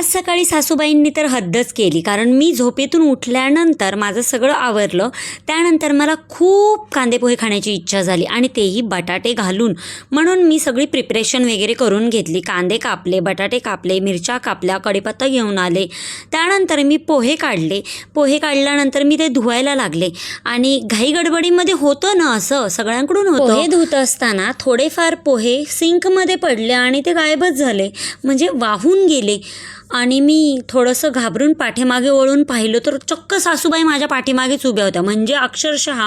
आज सकाळी सासूबाईंनी तर हद्दच केली. कारण मी झोपेतून उठल्यानंतर माझं सगळं आवरलं. त्यानंतर मला खूप कांदेपोहे खाण्याची इच्छा झाली आणि तेही बटाटे घालून. म्हणून मी सगळी प्रिपरेशन वगैरे करून घेतली. कांदे कापले बटाटे कापले मिरच्या कापल्या कढीपत्ता घेऊन आले. त्यानंतर मी पोहे काढले. पोहे काढल्यानंतर मी ते धुवायला लागले. आणि घाई गडबडीमध्ये होतं ना असं? सगळ्यांकडून होतं. हे धुत असताना थोडेफार पोहे सिंकमध्ये पडले आणि ते गायबच झाले. म्हणजे वाहून गेले. आणि मी थोडंसं घाबरून पाठीमागे वळून पाहिलं तर चक्क सासूबाई माझ्या पाठीमागेच उभ्या होत्या. म्हणजे अक्षरशः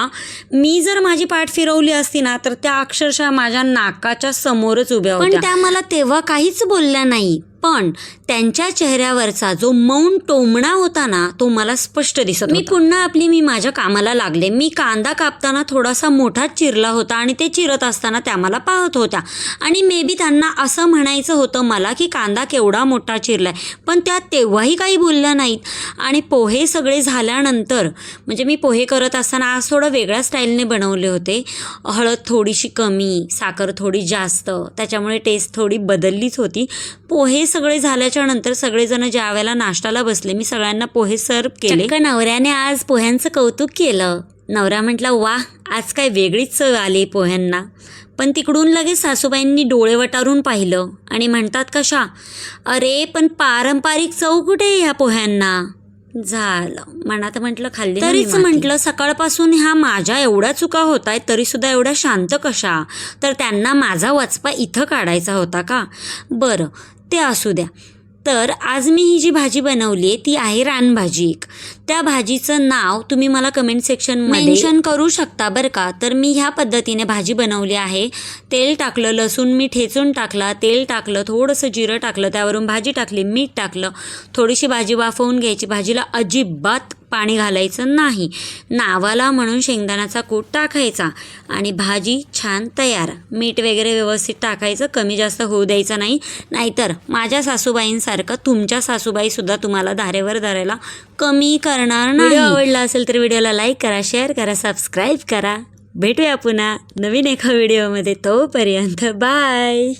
मी जर माझी पाठ फिरवली असती ना तर त्या अक्षरशः माझ्या नाकाच्या समोरच उभ्या होत्या. पण त्या मला तेव्हा काहीच बोलल्या नाही. पण त्यांच्या चेहऱ्यावरचा जो मौन टोमणा होता ना तो मला स्पष्ट दिसत मी पुन्हा आपली मी माझ्या कामाला लागले. मी कांदा कापताना थोडासा मोठाच चिरला होता आणि ते चिरत असताना त्या मला पाहत होत्या. आणि मे बी त्यांना असं म्हणायचं होतं मला की कांदा केवढा मोठा चिरलाय. पण त्या तेव्हाही काही बोलल्या नाहीत. आणि पोहे सगळे झाल्यानंतर म्हणजे मी पोहे करत असताना आज थोडं वेगळ्या स्टाईलने बनवले होते. हळद थोडीशी कमी साखर थोडी जास्त त्याच्यामुळे टेस्ट थोडी बदललीच होती. पोहे सगळे झाल्याच्यानंतर सगळेजण ज्या वेळेला नाश्त्याला बसले मी सगळ्यांना पोहे सर्व केले. चक्क नवऱ्याने आज पोह्यांचं कौतुक केलं. नवरा म्हटला वा आज काय वेगळीच चव आली पोह्यांना. पण तिकडून लगेच सासूबाईंनी डोळे वटारून पाहिलं आणि म्हणतात कशा? अरे पण पारंपरिक चव कुठे आहे ह्या पोह्यांना? झालं. मनात म्हटलं खाल्ली तरीच म्हटलं सकाळपासून ह्या माझ्या एवढ्या चुका होत आहेत तरीसुद्धा एवढ्या शांत कशा? तर त्यांना माझा वचपा इथं काढायचा होता का? बरं ते असू द्या. तर आज मी ही जी भाजी बनवली आहे ती आहे रानभाजी एक. त्या भाजीचं नाव तुम्ही मला कमेंट सेक्शनमध्ये मेन्शन करू शकता बरं का? तर मी ह्या पद्धतीने भाजी बनवली आहे. तेल टाकलं लसूण मी ठेचून टाकला तेल टाकलं थोडंसं जिरं टाकलं त्यावरून भाजी टाकली मीठ टाकलं. थोडीशी भाजी वाफवून घ्यायची. भाजीला अजिबात पाणी घालायचं नाही. नावाला म्हणून शेंगदाण्याचा कूट टाकायचा आणि भाजी छान तयार. मीठ वगैरे व्यवस्थित टाकायचं कमी जास्त होऊ द्यायचं नाही. नाहीतर माझ्या सासूबाईंसारखं तुमच्या सासूबाईसुद्धा तुम्हाला धारेवर धरायला कमी करणार नाही. आवडला असेल तर व्हिडिओला लाईक करा शेअर करा सबस्क्राईब करा. भेटूया पुन्हा नवीन एका व्हिडिओमध्ये. तोपर्यंत बाय.